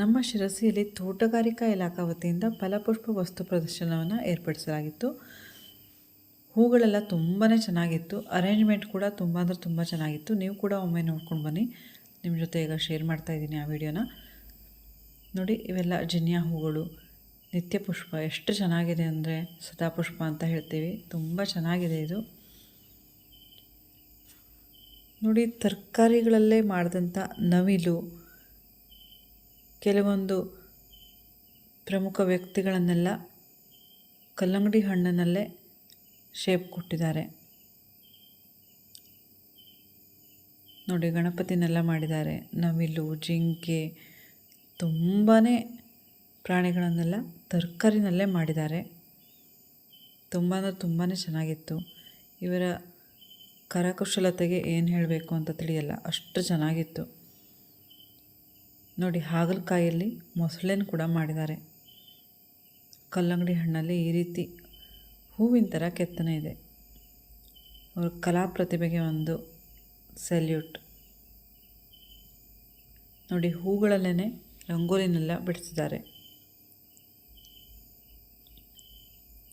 ನಮ್ಮ ಶಿರಸಿಯಲ್ಲಿ ತೋಟಗಾರಿಕಾ ಇಲಾಖಾ ವತಿಯಿಂದ ಫಲಪುಷ್ಪ ವಸ್ತು ಪ್ರದರ್ಶನವನ್ನು ಏರ್ಪಡಿಸಲಾಗಿತ್ತು. ಹೂಗಳೆಲ್ಲ ತುಂಬಾ ಚೆನ್ನಾಗಿತ್ತು. ಅರೇಂಜ್ಮೆಂಟ್ ಕೂಡ ತುಂಬ ಅಂದರೆ ತುಂಬ ಚೆನ್ನಾಗಿತ್ತು. ನೀವು ಕೂಡ ಒಮ್ಮೆ ನೋಡ್ಕೊಂಡು ಬನ್ನಿ. ನಿಮ್ಮ ಜೊತೆ ಈಗ ಶೇರ್ ಮಾಡ್ತಾ ಇದ್ದೀನಿ ಆ ವಿಡಿಯೋನ ನೋಡಿ, ಇವೆಲ್ಲ ಜಿನ್ಯಾ ಹೂಗಳು. ನಿತ್ಯ ಪುಷ್ಪ. ಎಷ್ಟು ಚೆನ್ನಾಗಿದೆ ಅಂದರೆ ಸದಾಪುಷ್ಪ ಅಂತ ಹೇಳ್ತೀವಿ. ತುಂಬ ಚೆನ್ನಾಗಿದೆ ಇದು. ನೋಡಿ, ತರಕಾರಿಗಳಲ್ಲೇ ಮಾಡಿದಂಥ ನವಿಲು ಕೆಲವೊಂದು ಪ್ರಮುಖ ವ್ಯಕ್ತಿಗಳನ್ನೆಲ್ಲ ಕಲ್ಲಂಗಡಿ ಹಣ್ಣಿನಲ್ಲೇ ಶೇಪ್ ಕೊಟ್ಟಿದ್ದಾರೆ. ನೋಡಿ, ಗಣಪತಿನೆಲ್ಲ ಮಾಡಿದ್ದಾರೆ. ನವಿಲು, ಜಿಂಕೆ ತುಂಬಾ ಪ್ರಾಣಿಗಳನ್ನೆಲ್ಲ ತರಕಾರಿನಲ್ಲೇ ಮಾಡಿದ್ದಾರೆ. ತುಂಬ ಅಂದರೆ ತುಂಬಾ ಚೆನ್ನಾಗಿತ್ತು. ಇವರ ಕರಕುಶಲತೆಗೆ ಏನು ಹೇಳಬೇಕು ಅಂತ ತಿಳಿಯಲ್ಲ. ಅಷ್ಟು ಚೆನ್ನಾಗಿತ್ತು. ನೋಡಿ, ಹಾಗಲಕಾಯಲ್ಲಿ ಮೊಸಳೆನ ಕೂಡ ಮಾಡಿದ್ದಾರೆ. ಕಲ್ಲಂಗಡಿ ಹಣ್ಣಲ್ಲಿ ಈ ರೀತಿ ಹೂವಿನ ಥರ ಕೆತ್ತನೆ ಇದೆ. ಅವ್ರ ಕಲಾ ಪ್ರತಿಭೆಗೆ ಒಂದು ಸೆಲ್ಯೂಟ್. ನೋಡಿ ಹೂಗಳಲ್ಲೇ ರಂಗೋಲಿನೆಲ್ಲ ಬಿಡಿಸಿದ್ದಾರೆ.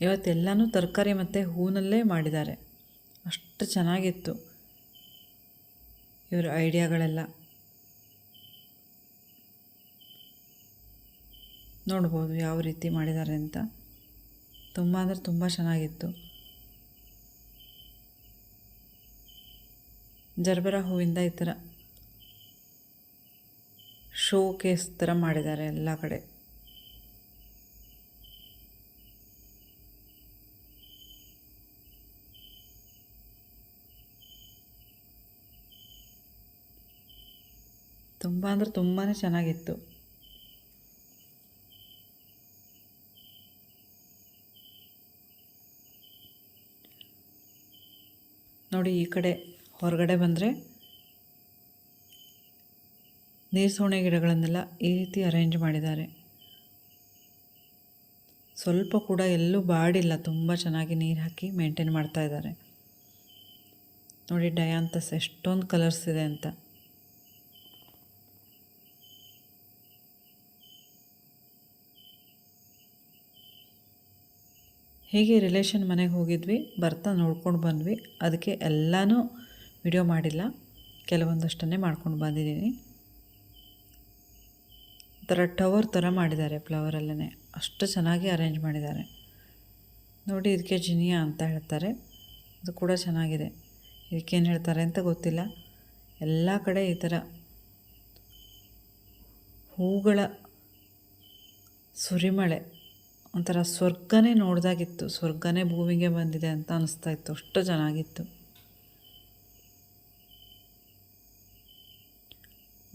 ಇವತ್ತೆಲ್ಲನೂ ತರಕಾರಿ ಮತ್ತು ಹೂನಲ್ಲೇ ಮಾಡಿದ್ದಾರೆ. ಅಷ್ಟು ಚೆನ್ನಾಗಿತ್ತು. ಇವರ ಐಡಿಯಾಗಳೆಲ್ಲ. ನೋಡ್ಬೋದು ಯಾವ ರೀತಿ ಮಾಡಿದ್ದಾರೆ ಅಂತ. ತುಂಬ ಅಂದರೆ ತುಂಬ ಚೆನ್ನಾಗಿತ್ತು. ಜರ್ಬರ ಹೂವಿಂದ ಈ ಥರ ಶೋ ಕೇಸ್ ಥರ ಮಾಡಿದ್ದಾರೆ ಎಲ್ಲ ಕಡೆ. ತುಂಬ ಅಂದರೆ ತುಂಬಾ ಚೆನ್ನಾಗಿತ್ತು. ನೋಡಿ ಈ ಕಡೆ ಹೊರಗಡೆ ಬಂದರೆ ನೀರು ಸೋಣೆ ಗಿಡಗಳನ್ನೆಲ್ಲ ಈ ರೀತಿ ಅರೇಂಜ್ ಮಾಡಿದ್ದಾರೆ. ಸ್ವಲ್ಪ ಕೂಡ ಎಲ್ಲೂ ಬಾಡಿಲ್ಲ, ತುಂಬ ಚೆನ್ನಾಗಿ ನೀರು ಹಾಕಿ ಮೇಂಟೈನ್ ಮಾಡ್ತಾ ಇದ್ದಾರೆ. ನೋಡಿ, ಡಯಾಂತಸ್ ಎಷ್ಟೊಂದು ಕಲರ್ಸ್ ಇದೆ ಅಂತ. ಹೀಗೆ ರಿಲೇಷನ್ ಮನೆಗೆ ಹೋಗಿದ್ವಿ, ಬರ್ತಾ ನೋಡ್ಕೊಂಡು ಬಂದ್ವಿ. ಅದಕ್ಕೆ ಎಲ್ಲನೂ ವಿಡಿಯೋ ಮಾಡಿಲ್ಲ. ಕೆಲವೊಂದಷ್ಟನ್ನೇ ಮಾಡ್ಕೊಂಡು ಬಂದಿದ್ದೀನಿ. ಥರ ಟವರ್ ಥರ ಮಾಡಿದ್ದಾರೆ ಫ್ಲವರಲ್ಲೇ ಅಷ್ಟು ಚೆನ್ನಾಗಿ ಅರೇಂಜ್ ಮಾಡಿದ್ದಾರೆ. ನೋಡಿ ಇದಕ್ಕೆ ಜಿನಿಯಾ ಅಂತ ಹೇಳ್ತಾರೆ. ಅದು ಕೂಡ ಚೆನ್ನಾಗಿದೆ. ಇದಕ್ಕೇನು ಹೇಳ್ತಾರೆ ಅಂತ ಗೊತ್ತಿಲ್ಲ. ಎಲ್ಲ ಕಡೆ ಈ ಥರ ಹೂಗಳ ಸುರಿಮಳೆ. ಒಂಥರ ಸ್ವರ್ಗನೇ ನೋಡ್ದಾಗಿತ್ತು, ಸ್ವರ್ಗನೇ ಭೂಮಿಗೆ ಬಂದಿದೆ ಅಂತ ಅನಿಸ್ತಾ ಇತ್ತು ಅಷ್ಟು ಚೆನ್ನಾಗಿತ್ತು.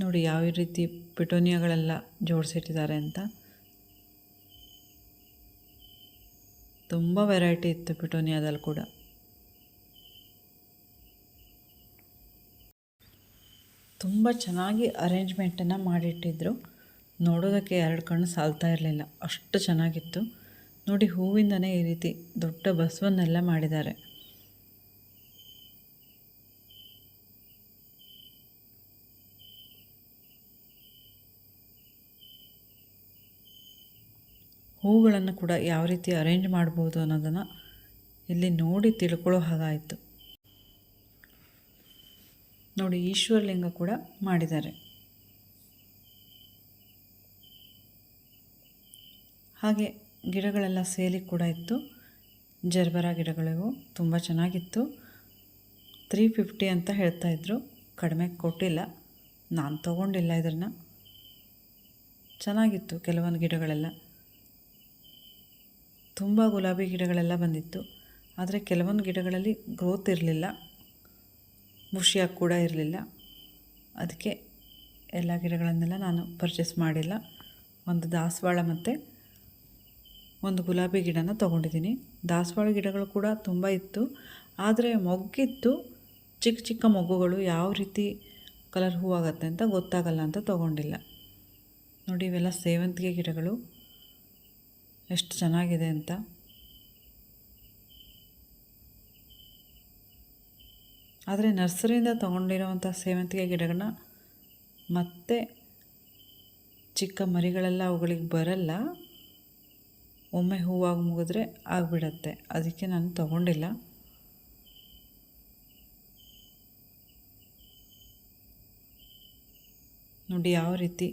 ನೋಡಿ ಯಾವ ರೀತಿ ಪಿಟೋನಿಯಾಗಳೆಲ್ಲ ಜೋಡಿಸಿಟ್ಟಿದ್ದಾರೆ ಅಂತ. ತುಂಬ ವೆರೈಟಿ ಇತ್ತು ಪಿಟೋನಿಯಾದಲ್ಲಿ ಕೂಡ. ತುಂಬ ಚೆನ್ನಾಗಿ ಅರೇಂಜ್ಮೆಂಟನ್ನು ಮಾಡಿಟ್ಟಿದ್ರು. ನೋಡೋದಕ್ಕೆ ಎರಡು ಕಣ್ಣು ಸಾಲ್ತಾ ಇರಲಿಲ್ಲ. ಅಷ್ಟು ಚೆನ್ನಾಗಿತ್ತು. ನೋಡಿ, ಹೂವಿಂದನೇ ಈ ರೀತಿ ದೊಡ್ಡ ಬಸವನ್ನೆಲ್ಲ ಮಾಡಿದ್ದಾರೆ. ಹೂಗಳನ್ನು ಕೂಡ ಯಾವ ರೀತಿ ಅರೇಂಜ್ ಮಾಡ್ಬೋದು ಅನ್ನೋದನ್ನು ಇಲ್ಲಿ ನೋಡಿ ತಿಳ್ಕೊಳ್ಳೋ ಹಾಗಾಯಿತು. ನೋಡಿ, ಈಶ್ವರಲಿಂಗ ಕೂಡ ಮಾಡಿದ್ದಾರೆ. ಹಾಗೆ ಗಿಡಗಳೆಲ್ಲ ಸೇಲಿ ಕೂಡ ಇತ್ತು. ಜರ್ಬರ ಗಿಡಗಳಿಗೂ ತುಂಬ ಚೆನ್ನಾಗಿತ್ತು. ತ್ರೀ ಫಿಫ್ಟಿ ಅಂತ ಹೇಳ್ತಾಯಿದ್ರು ಕಡಿಮೆ ಕೊಟ್ಟಿಲ್ಲ. ನಾನು ತೊಗೊಂಡಿಲ್ಲ ಇದನ್ನು ಚೆನ್ನಾಗಿತ್ತು ಕೆಲವೊಂದು ಗಿಡಗಳೆಲ್ಲ. ತುಂಬ ಗುಲಾಬಿ ಗಿಡಗಳೆಲ್ಲ ಬಂದಿತ್ತು. ಆದರೆ ಕೆಲವೊಂದು ಗಿಡಗಳಲ್ಲಿ ಗ್ರೋತ್ ಇರಲಿಲ್ಲ. ಮುಷಿಯಾಗಿ ಕೂಡ ಇರಲಿಲ್ಲ. ಅದಕ್ಕೆ ಎಲ್ಲ ಗಿಡಗಳನ್ನೆಲ್ಲ ನಾನು ಪರ್ಚೇಸ್ ಮಾಡಿಲ್ಲ. ಒಂದು ದಾಸವಾಳ ಮತ್ತು ಒಂದು ಗುಲಾಬಿ ಗಿಡನ ತೊಗೊಂಡಿದ್ದೀನಿ. ದಾಸವಾಳ ಗಿಡಗಳು ಕೂಡ ತುಂಬ ಇತ್ತು. ಆದರೆ ಮೊಗ್ಗಿತ್ತು ಚಿಕ್ಕ ಚಿಕ್ಕ ಮೊಗ್ಗುಗಳು ಯಾವ ರೀತಿ ಕಲರ್ ಹೂವಾಗತ್ತೆ ಅಂತ ಗೊತ್ತಾಗಲ್ಲ ಅಂತ ತೊಗೊಂಡಿಲ್ಲ. ನೋಡಿ, ಇವೆಲ್ಲ ಸೇವಂತಿಗೆ ಗಿಡಗಳು. ಎಷ್ಟು ಚೆನ್ನಾಗಿದೆ ಅಂತ. ಆದರೆ ನರ್ಸರಿಯಿಂದ ತೊಗೊಂಡಿರೋವಂಥ ಸೇವಂತಿಗೆ ಗಿಡಗಳನ್ನ ಮತ್ತೆ ಚಿಕ್ಕ ಮರಿಗಳೆಲ್ಲ ಅವುಗಳಿಗೆ ಬರಲ್ಲ. ಒಮ್ಮೆ ಹೂವಾಗಿ ಮುಗಿದ್ರೆ ಆಗಿಬಿಡತ್ತೆ. ಅದಕ್ಕೆ ನಾನು ತಗೊಂಡಿಲ್ಲ. ನೋಡಿ ಯಾವ ರೀತಿ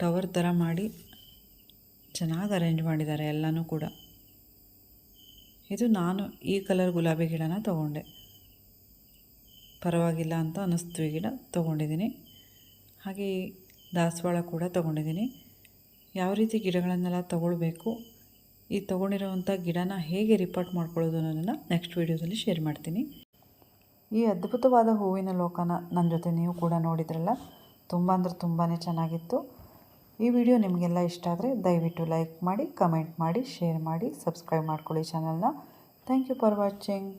ಟವರ್ ಥರ ಮಾಡಿ ಚೆನ್ನಾಗಿ ಅರೇಂಜ್ ಮಾಡಿದ್ದಾರೆ ಎಲ್ಲನೂ ಕೂಡ. ಇದು ನಾನು ಈ ಕಲರ್ ಗುಲಾಬಿ ಗಿಡನ ತೊಗೊಂಡೆ. ಪರವಾಗಿಲ್ಲ ಅಂತ ಅನ್ನಿಸ್ತು ಈ ಗಿಡ, ತೊಗೊಂಡಿದ್ದೀನಿ. ಹಾಗೆ ದಾಸವಾಳ ಕೂಡ ತೊಗೊಂಡಿದ್ದೀನಿ. ಯಾವ ರೀತಿ ಗಿಡಗಳನ್ನೆಲ್ಲ ತೊಗೊಳ್ಬೇಕು ಈ ತೊಗೊಂಡಿರೋವಂಥ ಗಿಡನ ಹೇಗೆ ರಿಪೋರ್ಟ್ ಮಾಡ್ಕೊಳ್ಳೋದು ಅನ್ನೋದನ್ನು ನೆಕ್ಸ್ಟ್ ವೀಡಿಯೋದಲ್ಲಿ ಶೇರ್ ಮಾಡ್ತೀನಿ. ಈ ಅದ್ಭುತವಾದ ಹೂವಿನ ಲೋಕನ ನನ್ನ ಜೊತೆ ನೀವು ಕೂಡ ನೋಡಿದ್ರಲ್ಲ, ತುಂಬ ಅಂದರೆ ತುಂಬಾ ಚೆನ್ನಾಗಿತ್ತು. ಈ ವಿಡಿಯೋ ನಿಮಗೆಲ್ಲ ಇಷ್ಟ ಆದರೆ ದಯವಿಟ್ಟು ಲೈಕ್ ಮಾಡಿ ಕಮೆಂಟ್ ಮಾಡಿ ಶೇರ್ ಮಾಡಿ ಸಬ್ಸ್ಕ್ರೈಬ್ ಮಾಡ್ಕೊಳ್ಳಿ ಚಾನಲ್ನ ಥ್ಯಾಂಕ್ ಯು ಫಾರ್ ವಾಚಿಂಗ್